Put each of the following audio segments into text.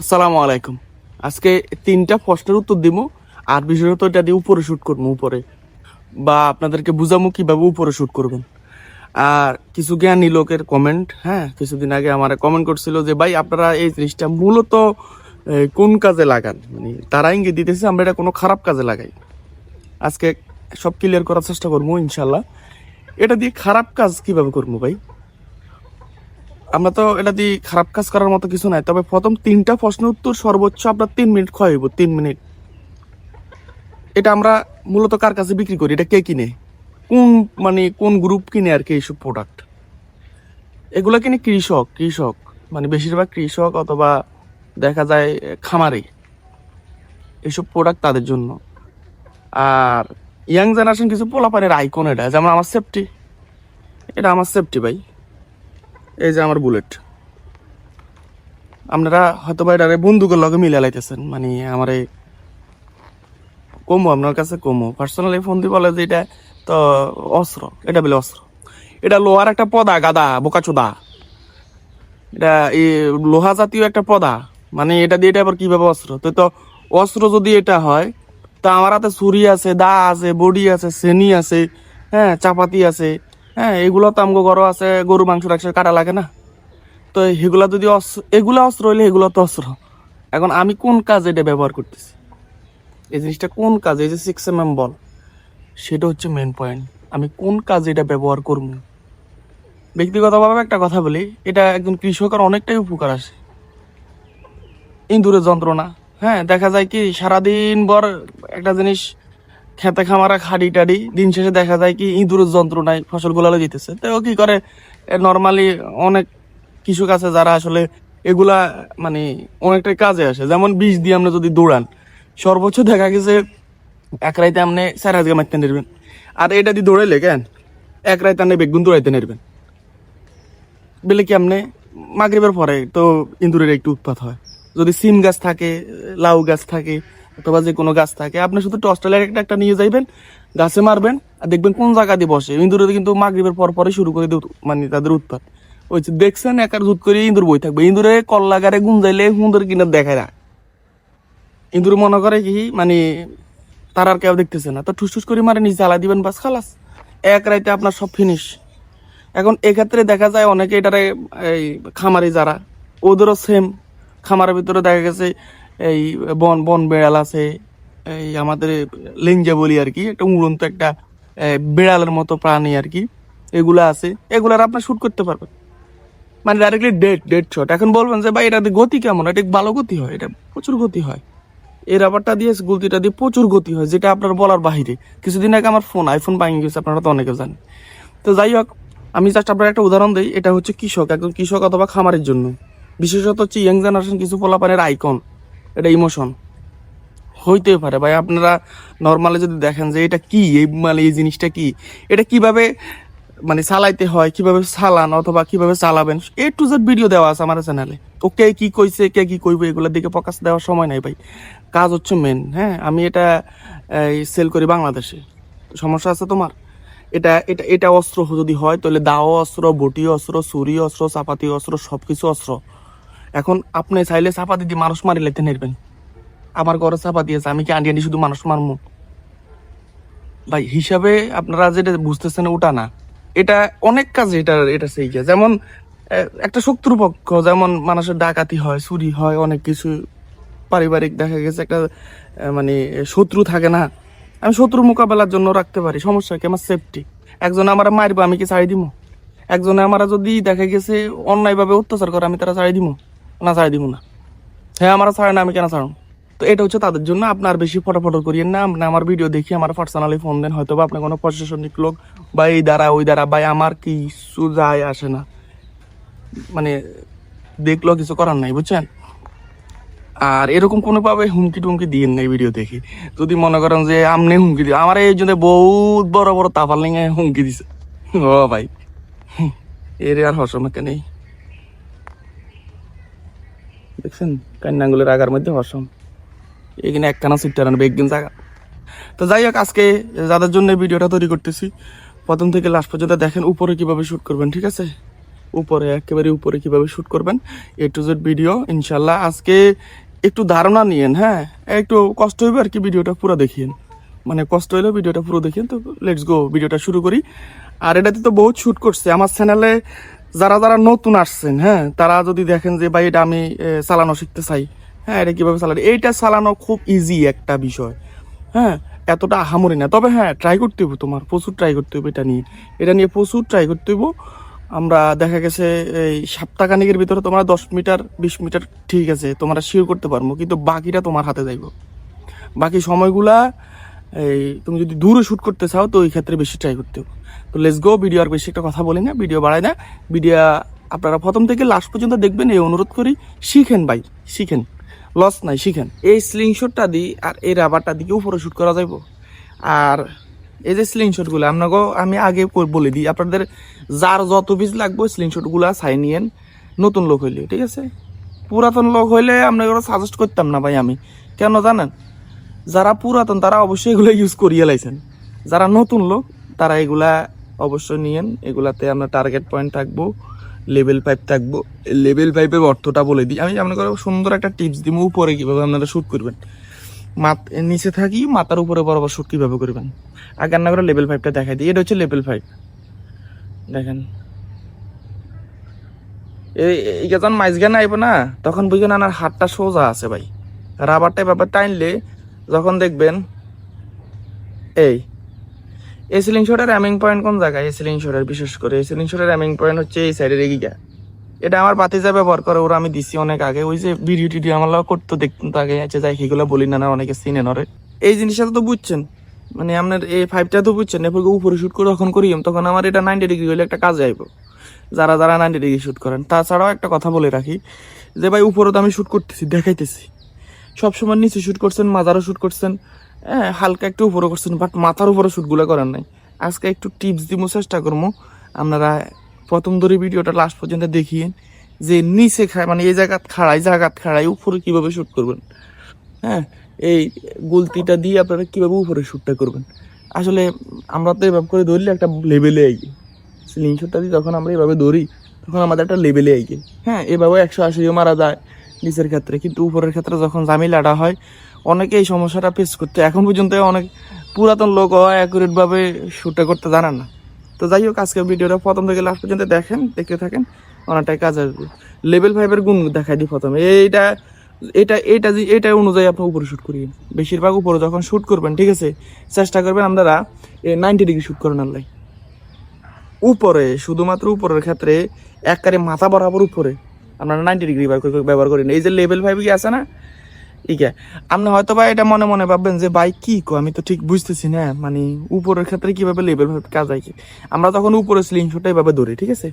আসসালামু আলাইকুম। আজকে তিনটা প্রশ্নের উত্তর দিব আর বিশেষত এটা দিয়ে উপরে শ্যুট করব উপরে। বা আপনাদেরকে বুঝাবো কীভাবে উপরে শুট করবেন। আর কিছু জ্ঞানী লোকের কমেন্ট হ্যাঁ কিছুদিন আগে আমার কমেন্ট করছিল যে, ভাই, আপনারা এই জিনিসটা মূলত কোন কাজে লাগান? মানে তারা ইঙ্গিত দিতেছে, আমরা এটা কোনো খারাপ কাজে লাগাই। আজকে সব ক্লিয়ার করার চেষ্টা করব ইনশাল্লাহ এটা দিয়ে খারাপ কাজ কীভাবে করব ভাই? আমরা তো এটা দিয়ে খারাপ কাজ করার মতো কিছু নাই। তবে প্রথম তিনটা প্রশ্নের উত্তর সর্বোচ্চ আপনার তিন মিনিট হইব, তিন মিনিট। এটা আমরা মূলত কার কাছে বিক্রি করি? এটা কে কিনে? কোন মানে কোন গ্রুপ কিনে আর কি এইসব প্রোডাক্ট এগুলো কিনে কৃষক কৃষক মানে বেশিরভাগ কৃষক অথবা দেখা যায় খামারে এইসব প্রোডাক্ট তাদের জন্য। আর ইয়াং জেনারেশন কিছু পোলাপানের আইকন এটা, যেমন আমার সেফটি এটা আমার সেফটি ভাই। এই যে আমার বুলেট আপনারা হয়তো বা এটারে বন্দুকের লগে মিলে লাইতেছেন মানে আমার এই কমো, আপনার কাছে কমো। পার্সোনালি ফোন দিয়ে বলে যে এটা তো অস্ত্র, এটা বলে অস্ত্র। এটা লোহার একটা পদা, গাদা, বোকাচোদা। এটা এই লোহা জাতীয় একটা পদা মানে এটা দিয়ে এটা আবার কীভাবে অস্ত্র? তো তো অস্ত্র যদি এটা হয়, তা আমার হাতে ছুরি আছে, দা আছে, বডি আছে, সেনি আছে হ্যাঁ চাপাতি আছে। হ্যাঁ এগুলো তো আমগো গরু আছে গরু মাংস রাখছে, কাটা লাগে না। তো এগুলা যদি অস্ত্র এগুলা অস্ত্র হইলে এগুলো তো অস্ত্র। এখন আমি কোন কাজে এটা ব্যবহার করতেছি? এই জিনিসটা কোন কাজে? এই যে সিক্স এম এম বল, সেটা হচ্ছে মেন পয়েন্ট আমি কোন কাজে এটা ব্যবহার করব? ব্যক্তিগতভাবে একটা কথা বলি, এটা একজন কৃষকের অনেকটাই উপকার আসে। ইঁদুরের যন্ত্রণা হ্যাঁ দেখা যায় কি সারাদিন ভর একটা জিনিস খেতে খামারা খাড়ি টাড়ি, দিন শেষে দেখা যায় কি ইঁদুরের যন্ত্রণায় ফসল গোলালো যেতেছে। তো কি করে? নর্মালি অনেক কৃষক আছে যারা আসলে এগুলা মানে অনেকটাই কাজে আসে। যেমন বীজ দিয়ে আপনি যদি দৌড়ান, সর্বোচ্চ দেখা গেছে এক রাইতে আপনি চার হাজার মারতে নেবেন আর এটা দিয়ে দৌড়াইলে কেন? এক রাইতে আপনি বেগুন দৌড়াইতে নেবেন বেলে কি আপনি মাগরিবের পরে তো ইঁদুরের একটু উৎপাত হয়। যদি সিম গাছ থাকে, লাউ গাছ থাকে অথবা যে কোনো গাছ থাকে, আপনি শুধু টস্টালের একটা একটা নিয়ে যাইবেন, গাছে মারবেন, আর দেখবেন কোন জায়গা দিয়ে বসে। ইঁদুরে কিন্তু মাগরিবের পর পরে শুরু করে মানে তাদের উৎপাত। ওই যে দেখছেন, একার জুত করে ইঁদুর বই থাকবে। ইঁদুরে কল্লাগারে গুঞ্জাইলে সুন্দর কিনা দেখায় না। ইঁদুর মনে করে কি মানে তার আর কেউ দেখতেছে না। তো ঠুস ঠুস করে মারে, নিচে জ্বালা দিবেন, বাস খালাস। এক রাইতে আপনার সব ফিনিশ এখন এক্ষেত্রে দেখা যায় অনেকে এটারে, এই খামারি যারা, ওদেরও সেম খামারের ভিতরে দেখা গেছে এই বন বন বেড়াল আছে, এই আমাদের লেঞ্জা বলি আর কি, একটা উড়ন্ত একটা বেড়ালের মতো প্রাণী আর কি, এগুলা আছে, এগুলার আপনি শ্যুট করতে পারবেন। মানে ডাইরেক্টলি ডেড ডেড শট এখন বলবেন যে, ভাই এটাতে গতি কেমন? এটা ভালো গতি হয়? এটা প্রচুর গতি হয়। এই রাবারটা দিয়ে গুলতিটা দিয়ে প্রচুর গতি হয়, যেটা আপনার বলার বাহিরে। কিছুদিন আগে আমার ফোন আইফোন ভাঙে গেছে, আপনারা তো অনেকে জানেন। তো যাই হোক, আমি জাস্ট আপনার একটা উদাহরণ দিই, এটা হচ্ছে কৃষক, একজন কৃষক অথবা খামারের জন্য। বিশেষত হচ্ছে ইয়াং জেনারেশন কিছু পোলাপানের আইকন এটা ইমোশন হইতে পারে। ভাই, আপনারা নর্মালি যদি দেখেন যে এটা কি, এই মানে এই জিনিসটা কি, এটা কীভাবে মানে চালাইতে হয়, কীভাবে চালান অথবা কীভাবে চালাবেন এ টু জেড ভিডিও দেওয়া আছে আমার চ্যানেলে ও কে কি কইছে, কে কী কইবে, এগুলোর দিকে প্রকাশ দেওয়ার সময় নাই ভাই। কাজ হচ্ছে মেন হ্যাঁ? আমি এটা সেল করি বাংলাদেশে। সমস্যা আছে তোমার? এটা এটা এটা অস্ত্র যদি হয়, তাহলে দাও অস্ত্র, বটি অস্ত্র, ছুরি অস্ত্র, চাপাতি অস্ত্র সব কিছু অস্ত্র। এখন আপনি চাইলে চাপাতি দিয়ে মানুষ মারি লাইতে নেবেন আমার ঘরে চাপাতি আছে আমি কি আন্টি আন্টি শুধু মানুষ মারমু? ভাই, হিসাবে আপনারা যেটা বুঝতেছেন ওটা না। এটা অনেক কাজে এটা এটা সেই যেমন একটা শত্রুপক্ষ যেমন মানুষের ডাকাতি হয়, চুরি হয়, অনেক কিছু পারিবারিক দেখা গেছে, একটা মানে শত্রু থাকে না। আমি শত্রু মোকাবেলার জন্য রাখতে পারি, সমস্যা কি? আমার সেফটি একজন আমার মারবো, আমি কি ছাড়ি দিব একজনে আমার যদি দেখা গেছে অন্যায়ভাবে অত্যাচার করে, আমি তারা ছাড়ি দিব না ছাড়ি দিব না। হ্যাঁ আমার ছাড়ে না, আমি কেন ছাড়ুন তো এটা হচ্ছে তাদের জন্য আপনার বেশি ফটোফটো করিয়েন না। আপনি আমার ভিডিও দেখি আমার পার্সোনালি ফোন দেন হয়তো বা আপনি কোনো প্রশাসনিক লোক বা এই দ্বারা, ওই দ্বারা, বা আমার কিছু যায় আসে না। মানে দেখল কিছু করার নাই, বুঝছেন? আর এরকম কোনোভাবে হুমকি টুমকি দিয়েন না এই ভিডিও দেখি। যদি মনে করেন যে আমনে হুমকি দিয়ে আমার এই জন্য বহুত বড় বড় তাফাল লিঙে হুমকি দিছে। ও ভাই এর আর হসমকে নেই। দেখছেন? কান্নাগুলের আগার মধ্যে হসম এখানে একখানা সিটটা আনবে, একদিন জায়গা তো যাই হোক, আজকে যাদের জন্য ভিডিওটা তৈরি করতেছি, প্রথম থেকে লাস্ট পর্যন্ত দেখেন উপরে কীভাবে শুট করবেন, ঠিক আছে? উপরে, একেবারে উপরে কীভাবে শ্যুট করবেন এ টু জেড ভিডিও ইনশাল্লাহ আজকে একটু ধারণা নিয়েন হ্যাঁ? একটু কষ্ট হইবে আর কি ভিডিওটা পুরো দেখিয়েন। মানে কষ্ট হইলেও ভিডিওটা পুরো দেখিয়েন, তো লেটস গো ভিডিওটা শুরু করি। আর এটাতে তো বহুত শ্যুট করছে, আমার চ্যানেলে যারা যারা নতুন আসছেন হ্যাঁ তারা যদি দেখেন যে, ভাই, এটা আমি চালানো শিখতে চাই। হ্যাঁ এটা কীভাবে চালানো? এইটা চালানো খুব ইজি একটা বিষয়। হ্যাঁ এতটা আহামরি না। তবে হ্যাঁ ট্রাই করতে হবে তোমার। প্রচুর ট্রাই করতে হবে এটা নিয়ে। এটা নিয়ে প্রচুর ট্রাই করতে হইব। আমরা দেখা গেছে, এই সপ্তাহখানিকের ভিতরে তোমরা দশ মিটার, বিশ মিটার ঠিক আছে, তোমরা শিওর করতে পারব। কিন্তু বাকিটা তোমার হাতে যাইব। বাকি সময়গুলা, এই, তুমি যদি দূরে শ্যুট করতে চাও, তো ওই ক্ষেত্রে বেশি ট্রাই করতে হবে তো লেস গো ভিডিও আর বেশি একটা কথা বলি না ভিডিও বাড়াই না। ভিডিও আপনারা প্রথম থেকে লাস্ট পর্যন্ত দেখবেন, এই অনুরোধ করি, শিখেন ভাই, শিখেন। লস নাই, শিখেন। এই স্লিংশটটা দিই আর এই রাবারটা দিয়ে উপরে শ্যুট করা যাইব। আর এই যে স্লিংশটগুলো আপনাকে আমি আগে বলে দিই, আপনাদের যার যত পিস লাগবে স্লিংশটগুলো চাই নিয়েন। নতুন লোক হইলে, ঠিক আছে? পুরাতন লোক হইলে আপনাকে সাজেস্ট করতাম না ভাই আমি। কেন জানেন? যারা পুরাতন, তারা অবশ্যই এগুলো ইউজ করিয়ে লাইছেন। যারা নতুন লোক, তারা এগুলা অবশ্যই নিয়েন। এগুলাতে আপনার টার্গেট পয়েন্ট থাকব লেভেল পাইপ থাকব। লেভেল পাইপের অর্থটা বলে দিই। আমি আপনাকে সুন্দর একটা টিপস দিব উপরে কীভাবে আপনারা শ্যুট করবেন। মাত নিচে থাকি, মাথার উপরে বরাবর শ্যুট কীভাবে করবেন। আগে রান্না করে লেভেল ফাইভটা দেখাই দিই। এটা হচ্ছে লেভেল ফাইভ দেখেন। এই যখন মাইজগান আইব না, তখন বুঝবেন আনার হাতটা সোজা আছে ভাই। রাবারটা ব্যাপার টাইনলে যখন দেখবেন, এই এই সিলিং শটের র্যামিং পয়েন্ট কোন জায়গায়? এই সিলিং শটের বিশেষ করে। এই সিলিং শটের র্যামিং পয়েন্ট হচ্ছে এই সাইডের এগিয়ে এটা আমার বাতিজা ব্যবহার করে, ওরা আমি দিছি অনেক আগে। ওই যে ভিডিও টিডিও আমার করতো দেখতাম তো আগে। আছে যাই সেগুলো বলি না অনেকে চিনে নরে এই জিনিসটা তো বুঝছেন। মানে আপনার এই ফাইভটা তো বুঝছেন। এরপর উপরে শুট করে যখন করি তখন আমার এটা নাইনটি ডিগ্রি হলে একটা কাজে আইব। যারা যারা নাইনটি ডিগ্রি শুট করেন। তাছাড়াও একটা কথা বলে রাখি, যে ভাই, উপরে তো আমি শুট করতেছি, দেখাইতেছি। সবসময় নিচে শুট করছেন মাজারও শুট করছেন। হ্যাঁ হালকা একটু উপরে করছেন বাট মাথার উপরে শ্যুটগুলো করেন নাই। আজকে একটু টিপস দিব চেষ্টা করব আপনারা প্রথম ধরে ভিডিওটা লাস্ট পর্যন্ত দেখিয়ে যে নিচে খায় মানে এই জায়গাত খাড়াই জায়গাত খাড়াই উপরে কীভাবে শ্যুট করবেন। হ্যাঁ এই গুলতিটা দিয়ে আপনারা কীভাবে উপরে শুটটা করবেন। আসলে আমরা তো এভাবে করে ধরলে একটা লেভেলে আইগি সিলিং শটটা দিয়ে যখন আমরা এভাবে ধরি, তখন আমাদের একটা লেভেলে আইগি হ্যাঁ এভাবে একশো আশিও মারা যায় নিচের ক্ষেত্রে, কিন্তু উপরের ক্ষেত্রে যখন জামিলাটা হয় অনেকে এই সমস্যাটা ফেস করতে। এখন পর্যন্ত অনেক পুরাতন লোক অ্যাকুরেট ভাবে শুটটা করতে জানে না। তো যাই হোক, আজকের ভিডিওটা প্রথম থেকে লাস্ট পর্যন্ত দেখেন, দেখতে থাকেন, অনেকটাই কাজ আসবে। লেভেল ফাইভের গুণ দেখাই দিই প্রথমে। এইটা, এটা এটা যে এটা অনুযায়ী আপনি উপরে শ্যুট করিয়েন। বেশিরভাগ উপরে যখন শ্যুট করবেন, ঠিক আছে? চেষ্টা করবেন আপনারা নাইনটি ডিগ্রি শ্যুট করেন আল্লাহ উপরে, শুধুমাত্র উপরের ক্ষেত্রে একবারে মাথা বরাবর উপরে। আপনারা নাইনটি ডিগ্রি ব্যবহার করেন। এই যে লেভেল ফাইভ কি আছে না? ইকে আপনি হয়তো বা এটা মনে মনে ভাববেন যে, ভাই, কি কো আমি তো ঠিক বুঝতেছি না। মানে উপরের ক্ষেত্রে কীভাবে লেভেল কাজ কি? আমরা তখন উপরে স্লিং শটটা এভাবে ধরি, ঠিক আছে?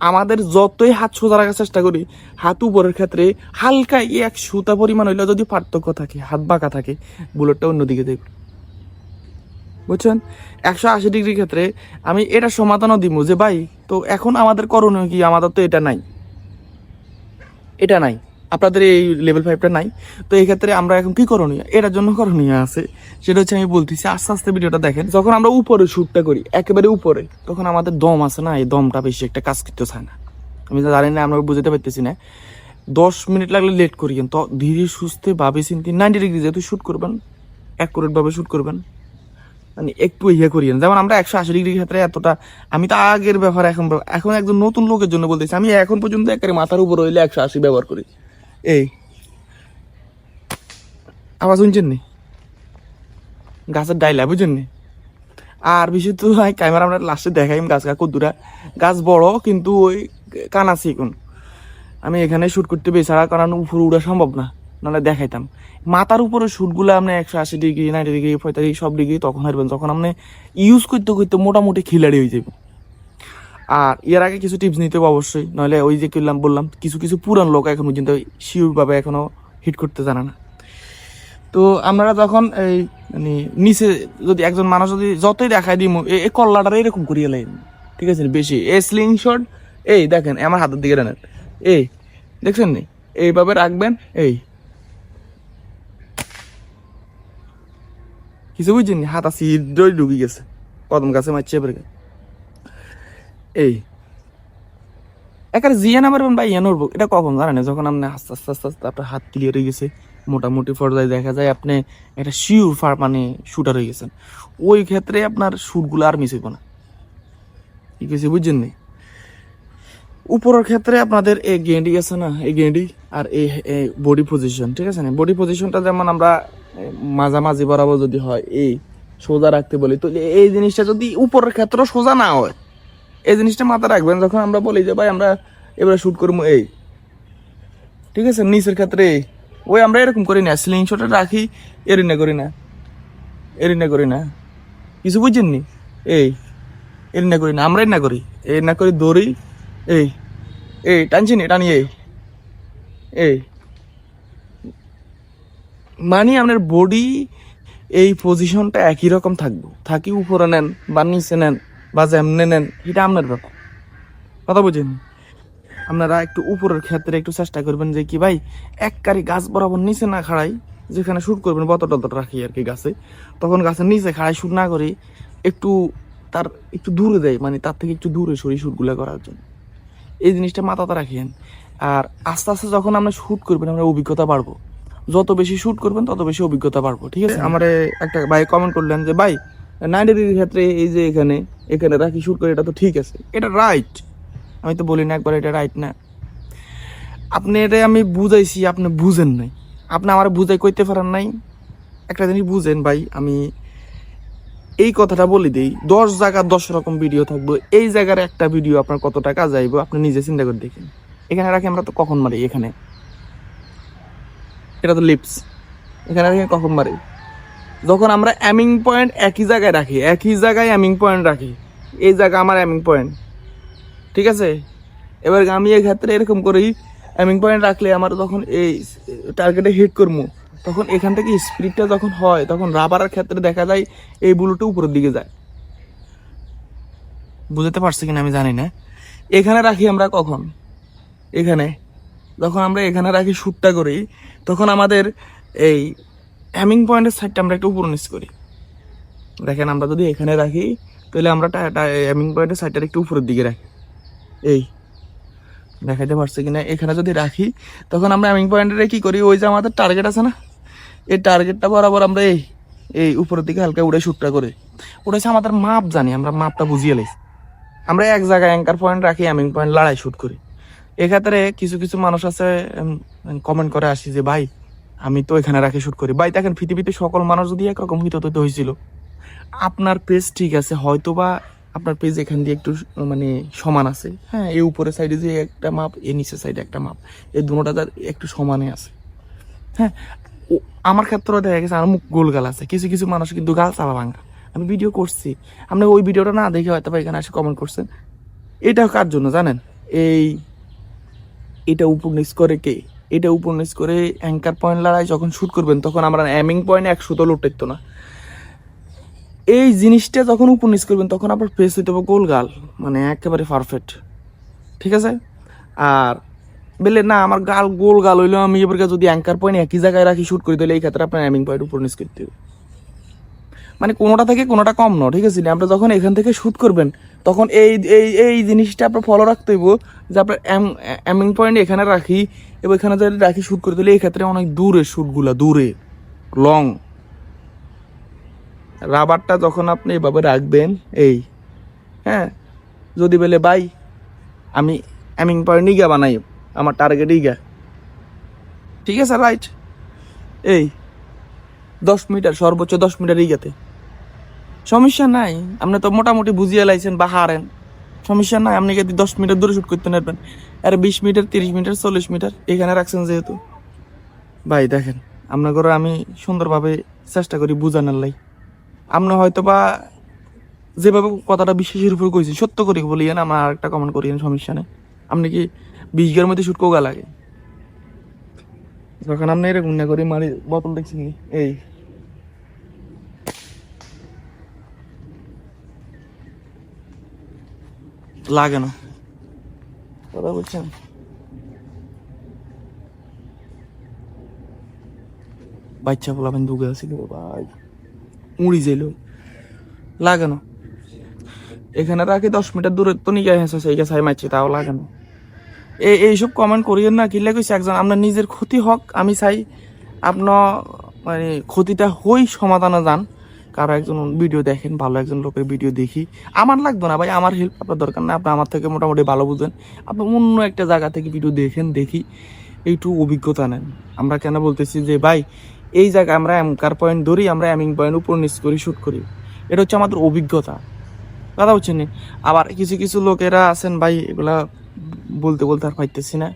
আমাদের যতই হাত সোজা রাখার চেষ্টা করি, হাত উপরের ক্ষেত্রে হালকা এক সুতা পরিমাণ হইলেও যদি পার্থক্য থাকে, হাত বাঁকা থাকে, বুলেটটা অন্যদিকে দেখবে বুঝছেন? একশো আশি ডিগ্রির ক্ষেত্রে আমি এটা সমাধানও দিব যে, ভাই, তো এখন আমাদের করণীয় কি? আমাদের তো এটা নাই। এটা নাই। আপনাদের এই লেভেল ফাইভটা নাই। তো এই ক্ষেত্রে আমরা এখন কি করণীয়? এটার জন্য করণীয় আছে। সেটা হচ্ছে আমি বলতেছি, আস্তে আস্তে ভিডিওটা দেখেন। যখন আমরা উপরে শ্যুটটা করি, একেবারে উপরে, তখন আমাদের দম আছে না? এই দমটা বেশি একটা কাজ করতে চায় না। আমি তো জানি না, আমরা বুঝতে পারতেছি না। দশ মিনিট লাগলে লেট করি তো ধীরে সুস্থে ভাবে চিন্তি নাইনটি ডিগ্রি যেহেতু শ্যুট করবেন অ্যাকুরেট ভাবে শ্যুট করবেন মানে একটু ইয়ে করিয়েন যেমন আমরা একশো আশি ডিগ্রির ক্ষেত্রে এতটা, আমি তো আগের ব্যবহার এখন এখন একজন নতুন লোকের জন্য বলতেছি, আমি এখন পর্যন্ত একেবারে মাথার উপর হইলে একশো আশি ব্যবহার করি। এই। আওয়াজ শুনছেন নি? গাছের ডাইলা, বুঝছেন নি? আর বিশেষ তো ক্যামেরা আমরা লাস্টে দেখাই গাছ গা কদ্দুরা। গাছ বড়, কিন্তু ওই কানা চিকুন। আমি এখানে শ্যুট করতে বেছাড়া কারণ উপরে উড়া সম্ভব না, নাহলে দেখাইতাম। মাথার উপরে শ্যুটগুলো আপনি একশো আশি ডিগ্রি নাইনটি ডিগ্রি, পঁয়তাল্লিশ, সব ডিগ্রি তখন হারবেন। যখন আপনি ইউজ করতে করতে মোটামুটি খিলাড়ি হয়ে যাবে আর এর আগে কিছু টিপস নিতে হবে অবশ্যই। নাহলে ওই যে করলাম বললাম, কিছু কিছু পুরান লোক এখন পর্যন্ত শিওরভাবে এখনও হিট করতে জানে না। তো আমরা যখন এই মানে নিচে যদি একজন মানুষ যদি যতই দেখায় দিই এই কল্লাটা এরকম করিয়ে লাইন ঠিক আছে? বেশি। এই স্লিং শট এই দেখেন, আমার হাতের দিকে রানেন এই, দেখছেন নি? এইভাবে রাখবেন, এই। কিছু বুঝছেন হাত আসি ঢুকে গেছে। কদম গাছে মারছে এবারে। এই। একারে জিয়া না পারবেন ভাই ইয়া নড়বো এটা কখন জানেন? যখন আপনি আস্তে আস্তে আস্তে আস্তে আপনার হাত ক্লিয়ার হয়ে গেছে, মোটামুটি পর্যায়ে দেখা যায় আপনি একটা শিউর ফার মানে শুটার হয়ে গেছেন। ওই ক্ষেত্রে আপনার শুটগুলো আর মিস হইব না। ঠিক আছে, বুঝছেন নি? উপরের ক্ষেত্রে আপনাদের এই গেন্ডি আছে না, এই গেন্ডি আর এই বডি পজিশন ঠিক আছে না? বডি পজিশনটা যেমন আমরা মাঝামাঝি বরাবর যদি হয়, এই সোজা রাখতে বলি, তো এই জিনিসটা যদি উপরের ক্ষেত্রে সোজা না হয় এই জিনিসটা মাথায় রাখবেন, যখন আমরা বলি যে, ভাই, আমরা এবারে শুট করব এই। ঠিক আছে? নিচের ক্ষেত্রে। ওই আমরা এরকম করি না স্লিং শটে রাখি, এরিনা করি না। এরিনা করি না। কিছু বুঝছেননি এই, এরিনা করি না, আমরা না করি। এই না করি, দড়ি, এই এই, টানছি নি, টানি, এই এই। মানে আপনার বডি এই পজিশনটা একই রকম থাকব। থাকি উপরে নেন বা নিচে নেন। বা যেমনে নেন এটা আপনার ব্যাপার। কথা বুঝেন? আপনারা একটু উপরের ক্ষেত্রে একটু চেষ্টা করবেন যে কি ভাই এক কারি গাছ বরাবর নিচে না খাড়াই যেখানে শুট করবেন বত টত রাখি আর কি গাছে। তখন গাছের নিচে খাড়াই শুট না করি একটু তার একটু দূরে দেয় মানে তার থেকে একটু দূরে সরি শুটগুলো করার জন্য। এই জিনিসটা মাথাতে রাখেন। আর আস্তে আস্তে যখন আমরা শুট করবেন আমরা অভিজ্ঞতা বাড়বো। যত বেশি শুট করবেন তত বেশি অভিজ্ঞতা বাড়বো ঠিক আছে? আমার একটা ভাই কমেন্ট করলেন যে ভাই নাইনটি ডিগ্রির ক্ষেত্রে এই যে এখানে এখানে রাখি শুট করে, এটা তো ঠিক আছে। এটা রাইট আমি তো বলি না একবার এটা রাইট না। আপনি এটা আমি বুঝাইছি, আপনি বুঝেন নাই। আপনি আমার বুঝাই কইতে পারেন নাই। একটা জিনিস বুঝেন ভাই, আমি এই কথাটা বলে দিই, দশ জায়গার দশ রকম ভিডিও থাকব। এই জায়গার একটা ভিডিও আপনার কত টাকা যাইবো, আপনি নিজে চিন্তা করে দেখেন। এখানে রাখি আমরা তো কখন মারি এখানে? এটা তো লিপস এখানে রাখি কখন মারি? যখন আমরা অ্যামিং পয়েন্ট একই জায়গায় রাখি, একই জায়গায় অ্যামিং পয়েন্ট রাখি, এই জায়গা আমার অ্যামিং পয়েন্ট ঠিক আছে? এবার আমি এই ক্ষেত্রে এরকম করি অ্যামিং পয়েন্ট রাখলে আমার যখন এই টার্গেটে হিট করব। তখন এখান থেকে স্পিডটা যখন হয়, তখন রাবারের ক্ষেত্রে দেখা যায় এই বুলুটা উপরের দিকে যায়। বুঝতে পারছি কিনা আমি জানি না। এখানে রাখি আমরা কখন? এখানে। যখন আমরা এখানে রাখি শ্যুটটা করি, তখন আমাদের এই হ্যামিং পয়েন্টের সাইডটা আমরা একটু উপর নিচ করি। দেখেন, আমরা যদি এখানে রাখি, তাহলে আমরা হ্যামিং পয়েন্টের সাইডটা একটু উপরের দিকে রাখি। এই। দেখাতে পারছি কিনা? এখানে যদি রাখি, তখন আমরা হ্যামিং পয়েন্টে কি করি? ওই যে আমাদের টার্গেট আছে না? এই টার্গেটটা বরাবর আমরা এই এই উপরের দিকে হালকা উড়ে শ্যুটটা করে। ওটা হচ্ছে আমাদের মাপ জানি, আমরা মাপটা বুঝিয়ে লাইছি আমরা এক জায়গায় অ্যাঙ্কার পয়েন্ট রাখি হ্যামিং পয়েন্ট লড়াই শ্যুট করি। এক্ষেত্রে কিছু কিছু মানুষ আছে কমেন্ট করে আসি যে, ভাই আমি তো এখানে রাখি শুট করি। ভাই, দেখেন, পৃথিবীতে সকল মানুষ যদি একরকম হইতো হয়েছিল আপনার পেজ ঠিক আছে হয়তো বা আপনার পেজ এখান দিয়ে একটু মানে সমান আছে। হ্যাঁ এই উপরের সাইডে যে একটা মাপ এ নিচের সাইডে একটা মাপ এই দুটোটা তার একটু সমানে আছে। হ্যাঁ আমার ক্ষেত্রেও দেখা গেছে আমার মুখ গোল গাল আছে। কিছু কিছু মানুষ কিন্তু গাল চালা ভাঙা। আমি ভিডিও করছি। আপনি ওই ভিডিওটা না দেখে হয়তো বা এখানে এসে কমেন্ট করছেন। এটা কার জন্য জানেন? এই, এটা উপর নিচ করে কে? এটা উপর করে অ্যাঙ্কার পয়েন্ট লড়াই যখন শ্যুট করবেন, তখন আমরা অ্যামিং পয়েন্ট একশো তো লুটাইতো না। এই জিনিসটা যখন নিচ করবেন, তখন আপনার ফেস হইতে হবে গোল গাল মানে একেবারে পারফেক্ট ঠিক আছে? আর বেলে না, আমার গাল গোল গাল হইলেও আমি এবার যদি অ্যাঙ্কার পয়েন্ট একই জায়গায় রাখি শ্যুট করি, তাহলে এই ক্ষেত্রে আপনার অ্যামিং পয়েন্ট নিচ করতে হবে। মানে কোনোটা থেকে কোনোটা কম নয়, ঠিক আছে? আপনি যখন এখান থেকে শুট করবেন, তখন এই এই এই জিনিসটা আপনার ফলো রাখতে হইব, যে আপনার অ্যামিং পয়েন্ট এখানে রাখি, এবং এখানে যদি রাখি শুট করে দিলে এই ক্ষেত্রে অনেক দূরে শ্যুটগুলো দূরে লং রাবারটা যখন আপনি এভাবে রাখবেন, এই হ্যাঁ? যদি বলে বাই আমি অ্যামিং পয়েন্ট ইগা বানাই, আমার টার্গেট ইগা। ঠিক আছে রাইট এই, দশ মিটার, সর্বোচ্চ দশ মিটার ইগাতে। সমস্যা নাই। আপনি তো মোটামুটি বুঝিয়ে লাইছেন বা হারেন। সমস্যা নাই, আপনি যদি দশ মিটার দূরে শুট করতে পারবেন আর বিশ মিটার, তিরিশ মিটার, চল্লিশ মিটার, এখানে রাখছেন যেহেতু। ভাই, দেখেন আপনাকে আমি সুন্দরভাবে চেষ্টা করি বুঝানোর লাই। আপনি হয়তো বা যেভাবে কথাটা বিশ্বাসের উপর কইছি, সত্য করি বলিয়েন, আমার আরেকটা কমেন্ট করিয়েন, সমস্যা নেই। আপনি কি বিশগার মধ্যে শুট কোগা লাগে? যখন আপনি এরকম না করে, মারি, বোতল দেখছি এই লাগে না। কথা বলছেন বাচ্চা বলাবেন দুগে আছিল ভাই, উড়ি যাইল। লাগানো এখানে রাখি দশ মিটার দূরে তো নিয়ে হেসে সেই গেছে মারছি, তাও লাগানো এই এইসব কমেন্ট করিয়েন না কিলে কইছে একজন, আপনার নিজের ক্ষতি হোক, আমি চাই আপনার মানে ক্ষতিটা হই, সমাধানে যান। কারও একজন ভিডিও দেখেন, ভালো একজন লোকের ভিডিও দেখি। আমার লাগতো না ভাই, আমার হেল্প আপনার দরকার না, আপনি আমার থেকে মোটামুটি ভালো বুঝেন। আপনি অন্য একটা জায়গা থেকে ভিডিও দেখেন, দেখি এইটু অভিজ্ঞতা নেন। আমরা কেন বলতেছি যে, ভাই, এই জায়গায় আমরা এমকার পয়েন্ট ধরি, আমরা এমিং পয়েন্ট উপর নিচ করি শ্যুট করি। এটা হচ্ছে আমাদের অভিজ্ঞতা। কথা বলছেন নি? আবার কিছু কিছু লোকেরা আছেন ভাই, এগুলা বলতে বলতে আর পাইতেছি না।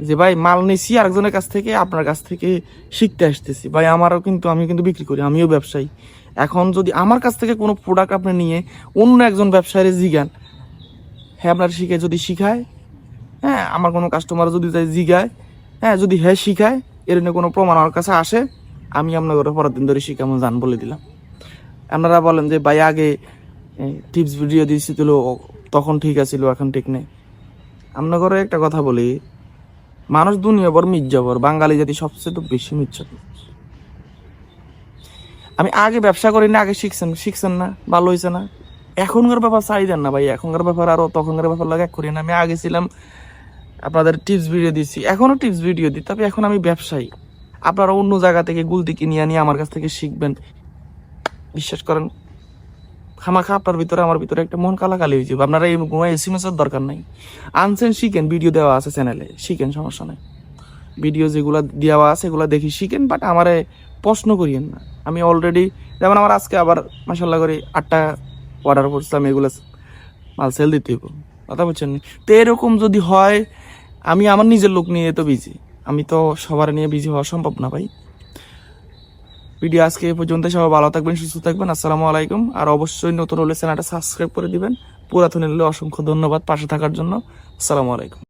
যে, ভাই, মাল নিছি আরেকজনের কাছ থেকে, আপনার কাছ থেকে শিখতে আসতেছি। ভাই, আমারও কিন্তু, আমি কিন্তু বিক্রি করি, আমিও ব্যবসায়ী। এখন যদি আমার কাছ থেকে কোনো প্রোডাক্ট আপনি নিয়ে অন্য একজন ব্যবসায়ীর জিগান হ্যাঁ আপনার শিখে যদি শিখায় হ্যাঁ আমার কোনো কাস্টমার যদি যাই জিগায় হ্যাঁ যদি হ্যাঁ শিখায়, এর জন্য কোনো প্রমাণ আমার কাছে আসে, আমি আপনার ঘরে পরের দিন ধরে শিখামো, জান বলে দিলাম। আপনারা বলেন যে, ভাই, আগে টিপস ভিডিও দিয়েছিল তখন ঠিক আছিল, এখন ঠিক নেই। আপনার একটা কথা বলি, মানুষ দুনিয়া বর মির্জাবর বাঙালি জাতি সবচেয়ে তো বেশি মির্জাবর আমি আগে ব্যবসা করি না আগে শিখছেন শিখছেন না, ভালো হয়েছে না। এখনকার ব্যাপার চাই দেন না ভাই, এখনকার ব্যাপার আরও, তখনকার ব্যাপার লাগে করি না। আমি আগে ছিলাম, আপনাদের টিপস ভিডিও দিচ্ছি এখনও টিপস ভিডিও দিই, তবে এখন আমি ব্যবসায়ী। আপনারা অন্য জায়গা থেকে গুলতি কিনে আনিয়ে আমার কাছ থেকে শিখবেন। বিশ্বাস করেন, খামাখা আপনার ভিতরে, আমার ভিতরে একটা মন কালাকালি হয়ে যাবে। আপনারা এই কোনো এসএমএসের দরকার নাই। আনসেন শিখেন ভিডিও দেওয়া আছে চ্যানেলে শিখেন, সমস্যা নাই। ভিডিও যেগুলো দেওয়া আছে সেগুলো দেখি শিখেন বাট আমারে প্রশ্ন করিয়েন না। আমি অলরেডি যেমন আমার আজকে আবার মাসাল্লাহ করে আটটা অর্ডার করছিলাম, এগুলো মাল সেল দিতে হইব। কথা বলছেন? তো এরকম যদি হয়, আমি আমার নিজের লোক নিয়ে তো বিজি আমি তো সবার নিয়ে বিজি হওয়া সম্ভব না ভাই। ভিডিও আজকে এই পর্যন্ত, সবাই ভালো থাকবেন, সুস্থ থাকবেন, আসসালামু আলাইকুম। আর অবশ্যই নতুন হলে চ্যানেলটা সাবস্ক্রাইব করে দিবেন। পুরাতন হলে অসংখ্য ধন্যবাদ পাশে থাকার জন্য। আসসালামু আলাইকুম।